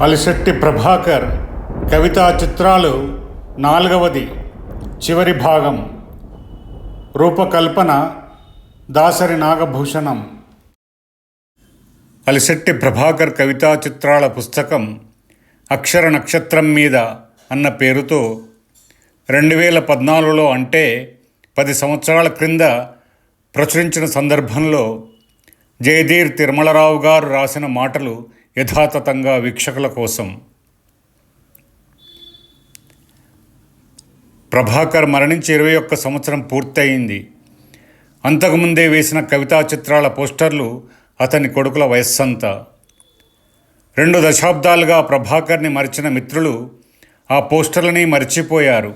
అలిశెట్టి ప్రభాకర్ కవితా చిత్రాలు నాలుగవది చివరి భాగం. రూపకల్పన దాసరి నాగభూషణం. అలిశెట్టి ప్రభాకర్ కవితా చిత్రాల పుస్తకం అక్షర నక్షత్రం మీద అన్న పేరుతో రెండు వేల పద్నాలుగులో అంటే పది సంవత్సరాల క్రింద ప్రచురించిన సందర్భంలో జయధీర్ తిరుమలరావు గారు రాసిన మాటలు యథాతథంగా వీక్షకుల కోసం ప్రభాకర్ మరణించి ఇరవై ఒక్క సంవత్సరం పూర్తయింది. అంతకుముందే వేసిన కవితా చిత్రాల పోస్టర్లు అతని కొడుకుల వయస్సంతా. రెండు దశాబ్దాలుగా ప్రభాకర్ని మరిచిన మిత్రులు ఆ పోస్టర్లని మర్చిపోయారు.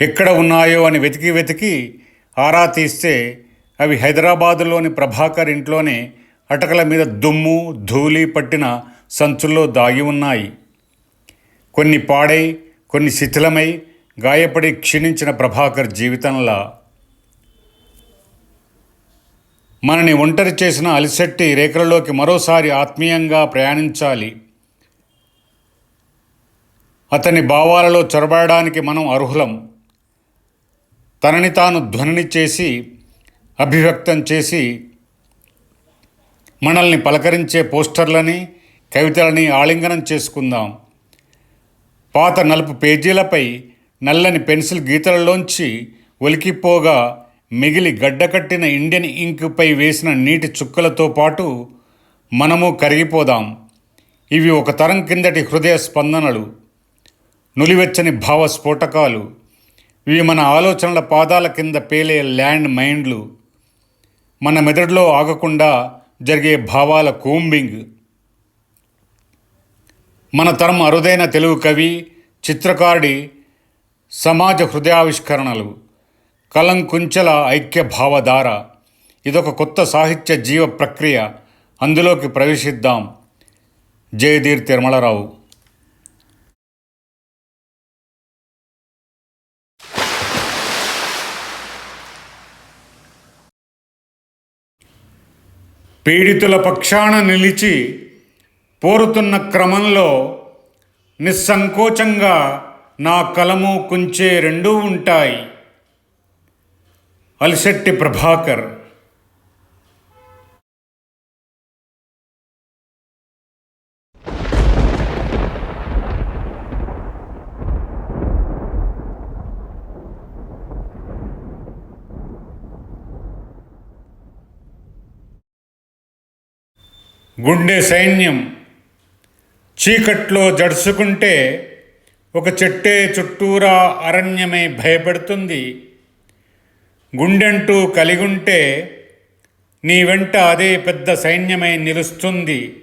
ఎక్కడ ఉన్నాయో అని వెతికి వెతికి ఆరా తీస్తే అవి హైదరాబాదులోని ప్రభాకర్ ఇంట్లోనే అటకల మీద దుమ్ము ధూళి పట్టిన సంచుల్లో దాగి ఉన్నాయి. కొన్ని పాడై కొన్ని శిథిలమై గాయపడి క్షీణించిన ప్రభాకర్ జీవితంలా. మనని ఒంటరి చేసిన అలిశెట్టి రేఖలలోకి మరోసారి ఆత్మీయంగా ప్రయాణించాలి. అతని భావాలలో చొరబడడానికి మనం అర్హులం. తనని తాను ధ్వనిని చేసి అభివ్యక్తం చేసి మనల్ని పలకరించే పోస్టర్లని కవితలని ఆలింగనం చేసుకుందాం. పాత నలుపు పేజీలపై నల్లని పెన్సిల్ గీతలలోంచి ఒలికిపోగా మిగిలి గడ్డకట్టిన ఇండియన్ ఇంక్పై వేసిన నీటి చుక్కలతో పాటు మనము కరిగిపోదాం. ఇవి ఒక తరం కిందటి హృదయ స్పందనలు. నులివెచ్చని భావ స్ఫోటకాలు. ఇవి మన ఆలోచనల పాదాల కింద పేలే ల్యాండ్ మైండ్లు. మన మెదడులో ఆగకుండా జరిగే భావాల కూంబింగ్. మన తరం అరుదైన తెలుగు కవి చిత్రకారుడి సమాజ హృదయావిష్కరణలు కలం కుంచెల ఐక్య భావధార ఇదొక కొత్త సాహిత్య జీవ ప్రక్రియ. అందులోకి ప్రవేశిద్దాం. జయధీర్ తిరుమలరావు. పీడితుల పక్షాన నిలిచి పోరుతున్న క్రమంలో నిస్సంకోచంగా నా కలము కుంచే రెండూ ఉంటాయి. అలిశెట్టి ప్రభాకర్ గుండె సైన్యం. చీకట్లో జడుసుకుంటే ఒక చెట్టే చుట్టూరా అరణ్యమై భయపడుతుంది. గుండెంటూ కలిగుంటే నీ వెంట అదే పెద్ద సైన్యమై నిలుస్తుంది.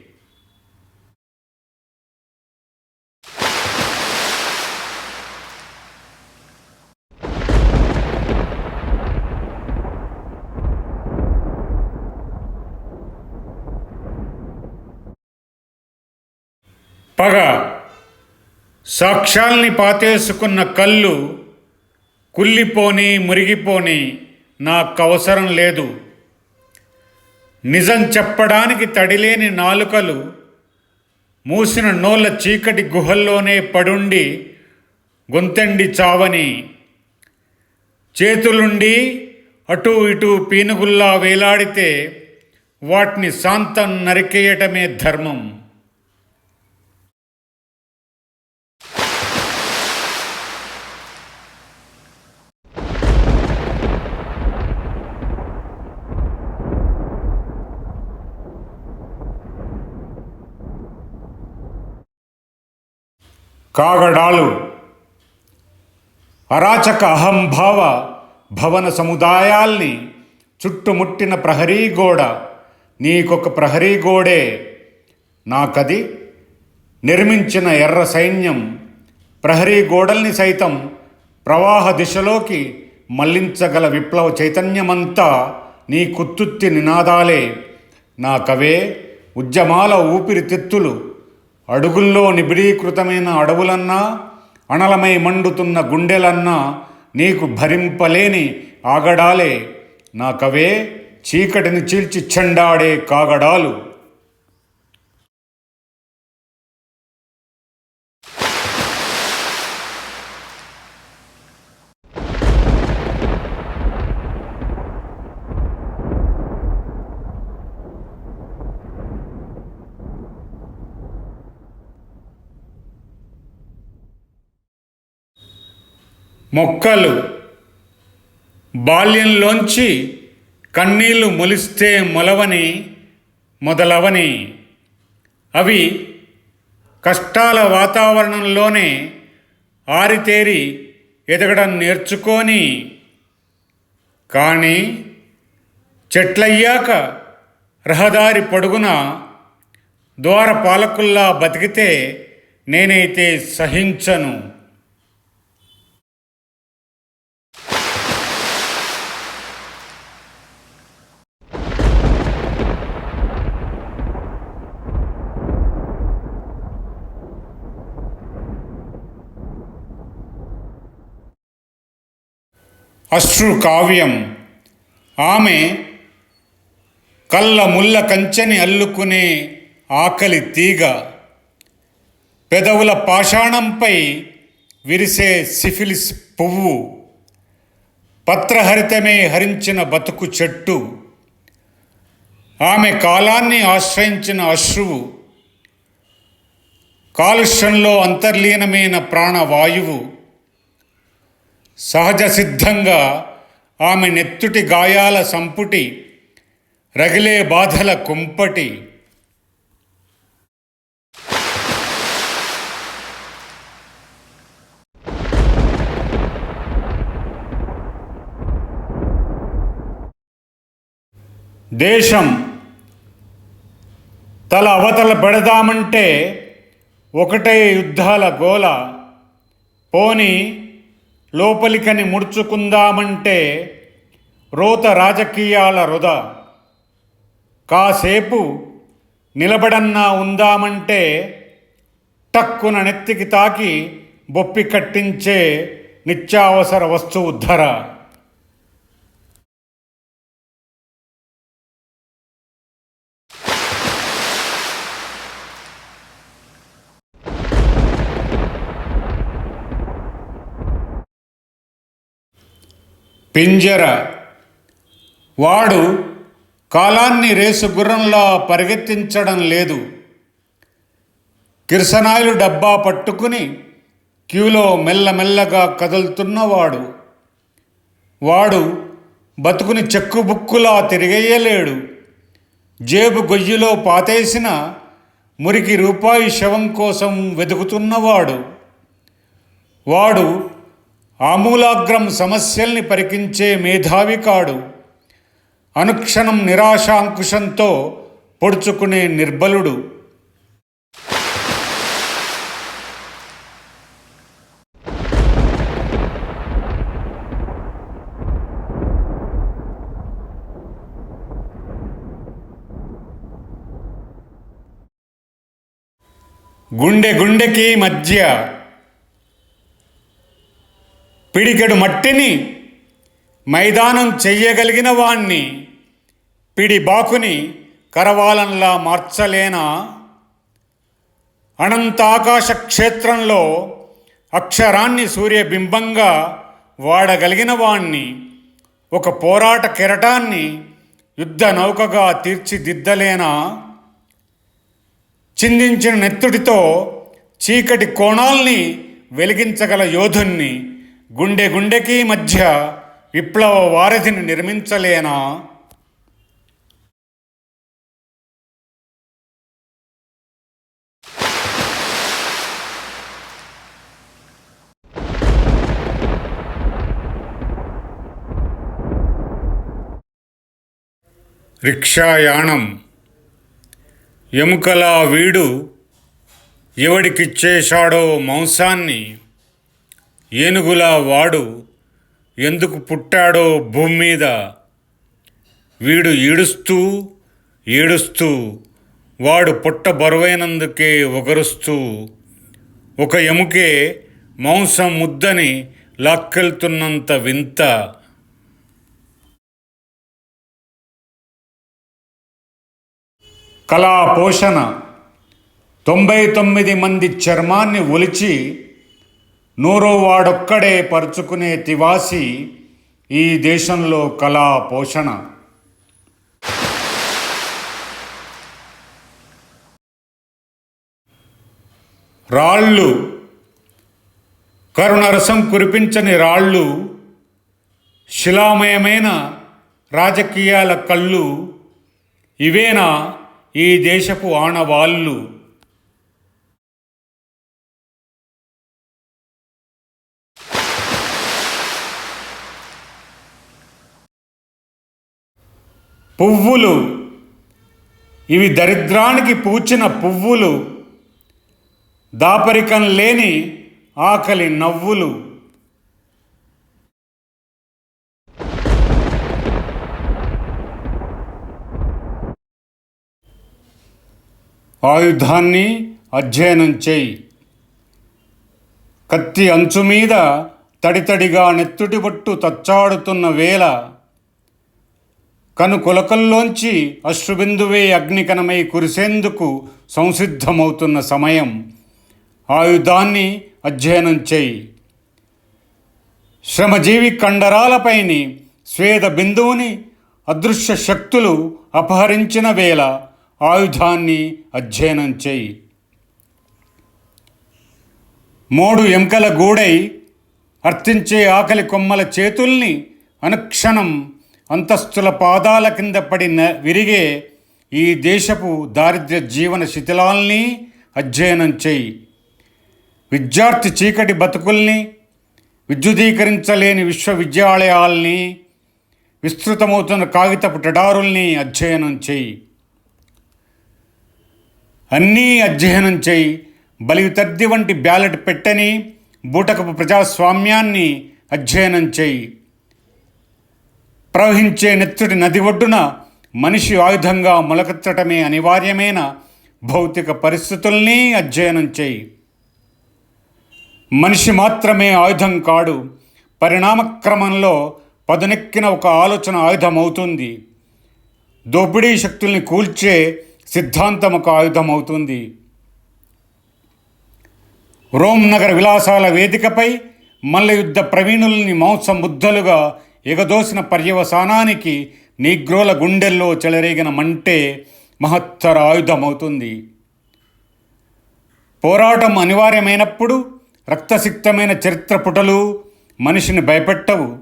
పగ. సాక్ష్యాల్ని పాతేసుకున్న కళ్ళు కుళ్ళిపోని మురిగిపోని నాకు అవసరం లేదు. నిజం చెప్పడానికి తడిలేని నాలుకలు మూసిన నోళ్ళ చీకటి గుహల్లోనే పడుండి గొంతెండి చావని. చేతులుండి అటూ ఇటూ పీనుగుల్లా వేలాడితే వాటిని శాంతం నరికేయటమే ధర్మం. కాగడాలు. అరాచక అహంభావ భవన సముదాయాల్ని చుట్టుముట్టిన ప్రహరీ గోడ. నీకొక ప్రహరీ గోడే. నాకది నిర్మించిన ఎర్ర సైన్యం. ప్రహరీ గోడల్ని సైతం ప్రవాహ దిశలోకి మళ్ళించగల విప్లవ చైతన్యమంతా నీ కుత్తుత్తి నినాదాలే. నా కవే ఉద్యమాల ఊపిరితిత్తులు అడుగుల్లో నిబిడీకృతమైన అడవులన్నా అణలమై మండుతున్న గుండెలన్నా నీకు భరింపలేని ఆగడాలే. నాకవే చీకటిని చీల్చి చెండాడే కాగడాలు. మొక్కలు బాల్యంలోంచి కన్నీళ్ళు మొలిస్తే మొలవని మొదలవని. అవి కష్టాల వాతావరణంలోనే ఆరితేరి ఎదగడం నేర్చుకొని. కానీ చెట్లయ్యాక రహదారి పొడుగున ద్వారపాలకుల్లా బతికితే నేనైతే సహించను. అశ్రు కావ్యం ఆమె కళ్ళ ముళ్ళ కంచెని అల్లుకునే ఆకలి తీగ. పెదవుల పాషాణంపై విరిసే సిఫిలిస్ పువ్వు. పత్రహరితమే హరించిన బతుకు చెట్టు. ఆమె కాలాన్ని ఆశ్రయించిన అశ్రువు. కాలుష్యంలో అంతర్లీనమైన ప్రాణవాయువు. సహజ సిద్ధంగా ఆమె నెత్తుటి గాయాల సంపుటి రగిలే బాధల కుంపటి. దేశం తల అవతల పెడదామంటే ఒకటే యుద్ధాల గోల పోని లోపలికని ముడుచుకుందామంటే రోత రాజకీయాల రుద. కాసేపు నిలబడన్నా ఉందామంటే టక్కున నెత్తికి తాకి బొప్పి కట్టించే నిత్యావసర వస్తువు ధర. పింజర. వాడు కాలాన్ని రేసు గుర్రంలా పరిగెత్తించడం లేదు. కిరసనాయులు డబ్బా పట్టుకుని క్యూలో మెల్లమెల్లగా కదులుతున్నవాడు. వాడు బతుకుని చెక్కుబుక్కులా తిరిగేయలేడు. జేబు గొయ్యిలో పాతేసిన మురికి రూపాయి శవం కోసం వెతుకుతున్నవాడు వాడు ఆమూలాగ్రం సమస్యల్ని పరికించే మేధావి కాడు. అనుక్షణం నిరాశాంకుశంతో పొడుచుకునే నిర్బలుడు. గుండె గుండెకి మధ్య పిడికెడు మట్టిని మైదానం చెయ్యగలిగిన వాణ్ణి పిడి బాకుని కరవాలంలా మార్చలేనా? అనంతాకాశ క్షేత్రంలో అక్షరాన్ని సూర్యబింబంగా వాడగలిగిన వాణ్ణి ఒక పోరాట కెరటాన్ని యుద్ధ నౌకగా తీర్చిదిద్దలేనా? చిందించిన నెత్తుడితో చీకటి కోణాల్ని వెలిగించగల యోధుణ్ణి గుండె గుండెకి మధ్య విప్లవ వారధిని నిర్మించలేనా? రిక్షాయాణం ఎముకలా వీడు ఎవడికిచ్చేశాడో మాంసాన్ని ఏనుగులా వాడు ఎందుకు పుట్టాడో భూమి మీద? వీడు ఈడుస్తూ ఏడుస్తూ వాడు పుట్ట బరువైనందుకే ఒకరుస్తూ ఒక ఎముకే మాంసం ముద్దని లాక్కెళ్తున్నంత వింత. కళా పోషణ తొంభై తొమ్మిది మంది చర్మాన్ని ఒలిచి నూరు వాడొక్కడే పరుచుకునే తివాసి ఈ దేశంలో కళా పోషణ. రాళ్ళు కరుణరసం కురిపించని రాళ్ళు శిలామయమైన రాజకీయాల కళ్ళు ఇవేనా ఈ దేశపు ఆనవాళ్ళు? పువ్వులు. ఇవి దరిద్రానికి పూచిన పువ్వులు. దాపరికం లేని ఆకలి నవ్వులు. ఆయుధాన్ని అధ్యయనం చేయి. కత్తి అంచు మీద తడితడిగా నెత్తుటి బొట్టు తచ్చాడుతున్న వేళ కనుకులకల్లోంచి అశ్రుబిందువే అగ్నికణమై కురిసేందుకు సంసిద్ధమవుతున్న సమయం. ఆయుధాన్ని అధ్యయనం చేయి. శ్రమజీవి కండరాలపైని స్వేద బిందువుని అదృశ్య శక్తులు అపహరించిన వేళ ఆయుధాన్ని అధ్యయనం చేయి. మోడు ఎముకల గూడై అర్థించే ఆకలి కొమ్మల చేతుల్ని అనుక్షణం అంతస్తుల పాదాల కింద పడిన విరిగే ఈ దేశపు దారిద్ర్య జీవన శిథిలాల్ని అధ్యయనం చేయి. విద్యార్థి చీకటి బతుకుల్ని విద్యుదీకరించలేని విశ్వవిద్యాలయాల్ని విస్తృతమవుతున్న కాగితపు టడారుల్ని అధ్యయనం చేయి. అన్నీ అధ్యయనం చేయి. బలితద్ది వంటి బ్యాలెట్ పెట్టని బూటకపు ప్రజాస్వామ్యాన్ని అధ్యయనం చేయి. ప్రవహించే నెత్తుడి నది ఒడ్డున మనిషి ఆయుధంగా మొలకెత్తటమే అనివార్యమైన భౌతిక పరిస్థితుల్ని అధ్యయనం చేయి. మనిషి మాత్రమే ఆయుధం కాడు. పరిణామక్రమంలో పదునెక్కిన ఒక ఆలోచన ఆయుధమవుతుంది. దోపిడీ శక్తుల్ని కూల్చే సిద్ధాంతం ఒక ఆయుధమవుతుంది. రోమ్ నగర విలాసాల వేదికపై మల్లయుద్ధ ప్రవీణుల్ని మాంసం ముద్దలుగా ఎగదోసిన పర్యవసానానికి నీగ్రోల గుండెల్లో చెలరేగిన మంటే మహత్తర ఆయుధమవుతుంది. పోరాటం అనివార్యమైనప్పుడు రక్తసిక్తమైన చరిత్ర పుటలు మనిషిని భయపెట్టవు.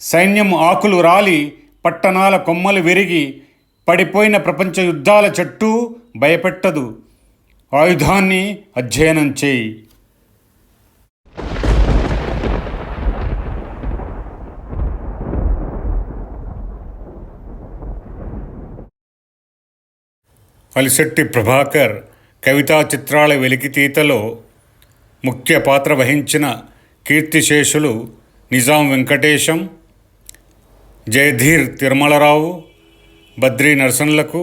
సైన్యం ఆకులు రాలి పట్టణాల కొమ్మలు విరిగి పడిపోయిన ప్రపంచ యుద్ధాల చెట్టు భయపెట్టదు. ఆయుధాన్ని అధ్యయనం చేయి. అలిశెట్టి ప్రభాకర్ కవితా చిత్రాల వెలికితీతలో ముఖ్య పాత్ర వహించిన కీర్తిశేషులు నిజాం వెంకటేశం జయధీర్ తిరుమలరావు బద్రీ నరసన్లకు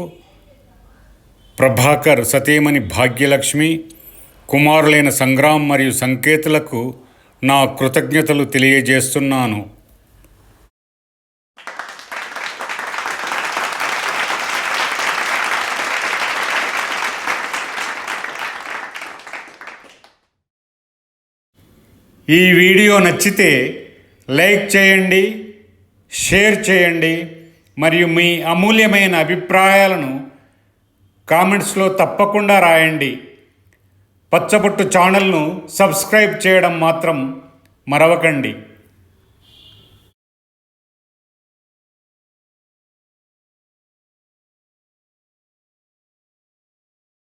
ప్రభాకర్ సతీమణి భాగ్యలక్ష్మి కుమారులైన సంగ్రామ్ మరియు సంకేతులకు నా కృతజ్ఞతలు తెలియజేస్తున్నాను. ఈ వీడియో నచ్చితే లైక్ చేయండి షేర్ చేయండి మరియు మీ అమూల్యమైన అభిప్రాయాలను కామెంట్స్లో తప్పకుండా రాయండి. పచ్చబొట్టు ఛానల్ను సబ్స్క్రైబ్ చేయడం మాత్రం మరవకండి.